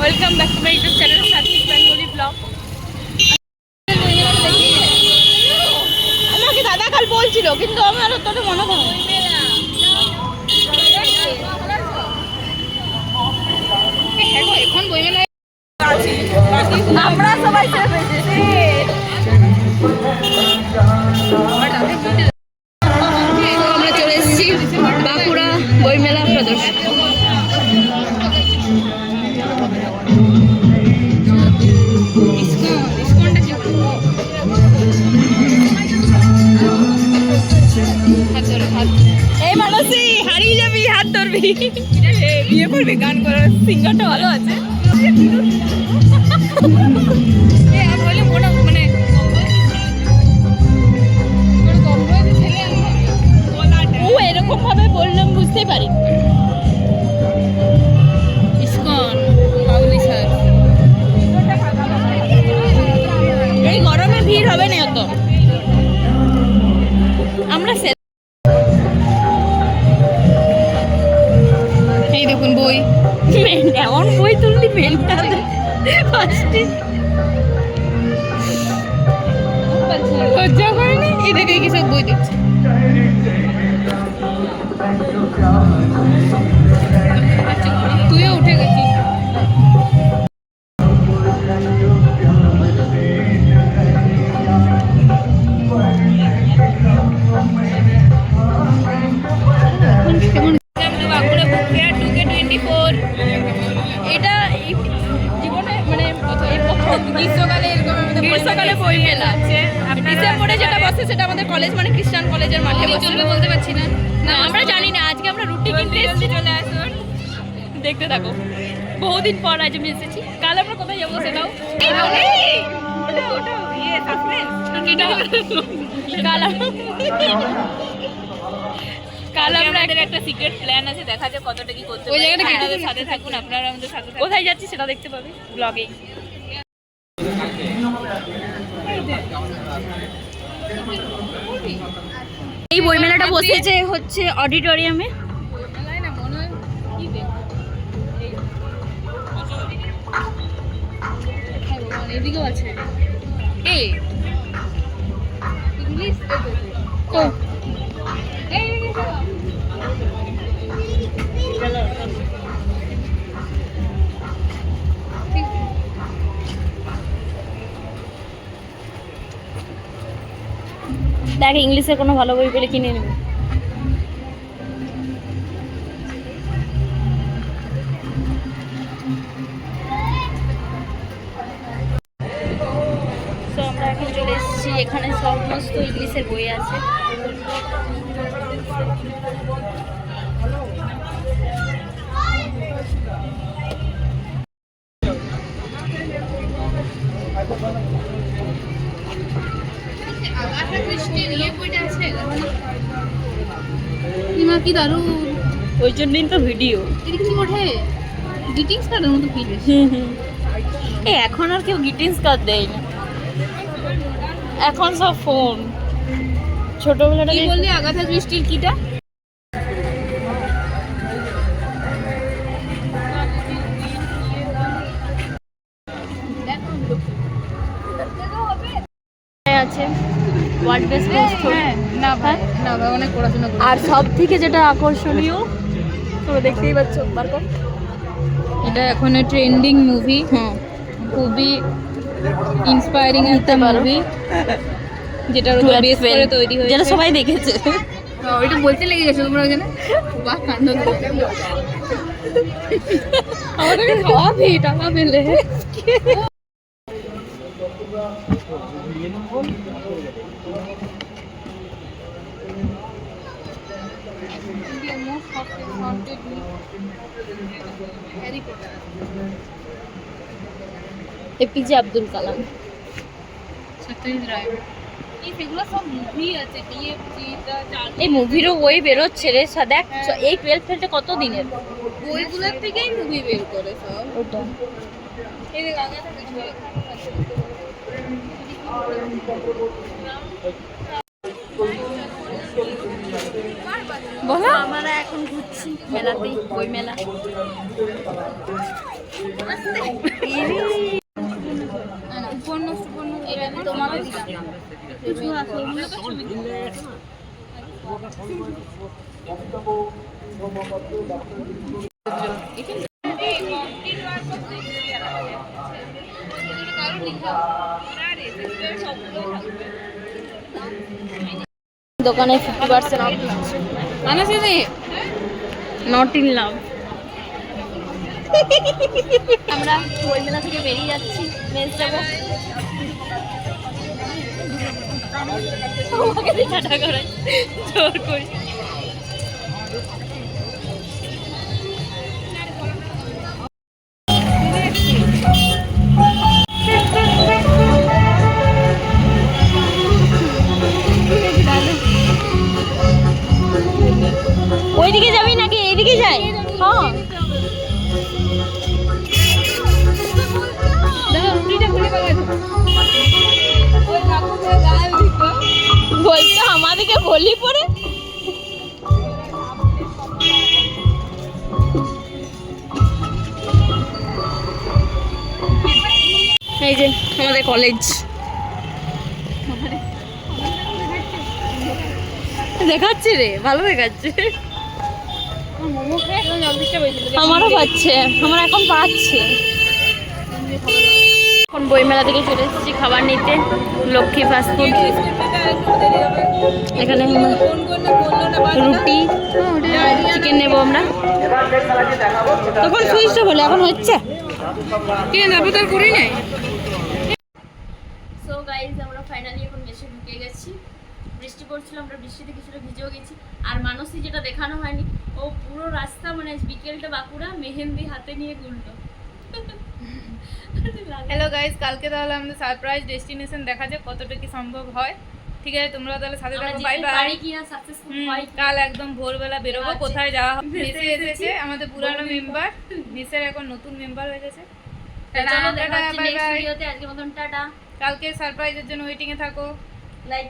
Welcome back to my YouTube channel Satvik Bengali blog আমাকে দাদা কাল বলছিল কিন্তু আমার অতটা মনে না। এখন বইমেলায় আমরা সবাই হাত ধরবি? বিয়ে করবি? গান করার সিঙ্গারটা ভালো আছে। বলি মানে ও এরকম ভাবে বললাম বুঝতেই পারি। ইসকন এই গরমে ভিড় হবে না অত এমন বই তুললি মেনটা ফার্স্টে লজ্জা কি সব বই দিচ্ছে। গ্রীষ্মকালে বই মেলা। আছে ডিসেম্বরে যেটা বসে সেটা আমাদের কলেজ মানে খ্রিস্টান কলেজের মাঠে চলবে বলতে পারছি না। না আমরা জানি না আজকে আমরা রুটি কিনতে এসেছি। চলে আসুন। দেখতে থাকো। বহুদিন পর আজ আমি এসেছি। কাল আমরা কোথায় যাব সেটাও? ইয়ে কাল আমরা- কাল আমাদের একটা সিক্রেট প্ল্যান আছে দেখা যাক কতটা কি করতে ওই জায়গাটা সাথে থাকুন আপনারা আমাদের সাথে কোথায় যাচ্ছি সেটা দেখতে পাবে? ব্লগেই এই বইমেলাটা বসেছে হচ্ছে অডিটোরিয়ামে। এদিকেও আছে। এই ইংলিশ ও। দেখ ইংলিশের কোনো ভালো বই পেলে কিনে নেবে। আমরা এখন চলে এসেছি। এখানে সমস্ত ইংলিশের বই আছে। কি দারুণ। ওই জন্যই তো ভিডিও। এটা কি ওঠে। গ্রিটিংস কার্ডের মতো ফিল এই এখন আর কেউ গ্রিটিংস কার্ড দেয় না এখন সব ফোন ছোটবেলাটা কি বললি? আগাথা ক্রিস্টির কিটা? ওয়ার্ল্ড বেস্ট হ্যাঁ না ভাই না ভাই অনেক পড়াশোনা আর সব থেকে যেটা আকর্ষণীয় তোমরা দেখতেই পাচ্ছ বার কর এটা এখন ট্রেন্ডিং মুভি হ্যাঁ। খুবই ইন্সপায়ারিং একটা। মুভি উপর বেস করে তৈরি হয়েছে। যেটা সবাই দেখেছে। ওইটা বলতে লেগে গেছে তোমরা ওখানে বাহ কাণ্ড আমাদেরকে খাওয়াবি টাকা পেলে এপিজে আব্দুল কালাম সত্যজিৎ রায় এই সেগুলো সব মুভি আছে এই মুভিরও বই বেরোচ্ছে রে দেখ এই টুয়েলভ ফেলটা কত দিনের বইগুলোর থেকেই মুভি বের করে সব ওটা এই দেখ আগে থেকে কিছু লেখা আছে। বলো। আমরা এখন ঘুরছি মেলাতেই বই মেলা। দোকানে ফিফটি পার্সেন্ট অফ দিচ্ছে not in love. আমরা বইমেলা থেকে বেরিয়ে যাচ্ছি মেস যাব আমাকে টাটা করে জোর করে বলছে আমাদেরকে এই যে আমাদের কলেজ দেখাচ্ছে রে ভালো দেখাচ্ছে। আমারও পাচ্ছে। আমার এখন পাচ্ছে। এখন বইমেলা থেকে চলে এসেছি খাবার নিতে। লক্ষ্মী ফাস্টফুড এখানে রুটি চিকেন নেব আমরা। তখন সুইচটা বলে এখন হচ্ছে? কি যাব তার করি নাই সো গাইজ আমরা ফাইনালি এখন মেসে ঢুকে গেছি পড়ছিল আমরা বৃষ্টিতে কিছুটা ভিজেও গেছি। আর মানসী যেটা দেখানো হয়নি ও পুরো রাস্তা মানে বিকেলটা বাঁকুড়া মেহেন্দি হাতে নিয়ে ঘুরলো। হ্যালো গাইস কালকে তাহলে আমাদের সারপ্রাইজ ডেস্টিনেশন দেখা যাক কতটা কি সম্ভব হয়। ঠিক আছে তোমরা তাহলে সাথে থাকো বাই বাই কাল একদম ভোরবেলা বেরোবো। কোথায় যাওয়া হবে? ভেসে এসেছে। আমাদের পুরানো মেম্বার ভেসের এখন নতুন মেম্বার হয়ে গেছে। টাটা, হচ্ছে bye নেক্সট ভিডিওতে আজকের মতন টাটা। কালকে সারপ্রাইজের জন্য ওয়েটিং এ থাকো। লাইক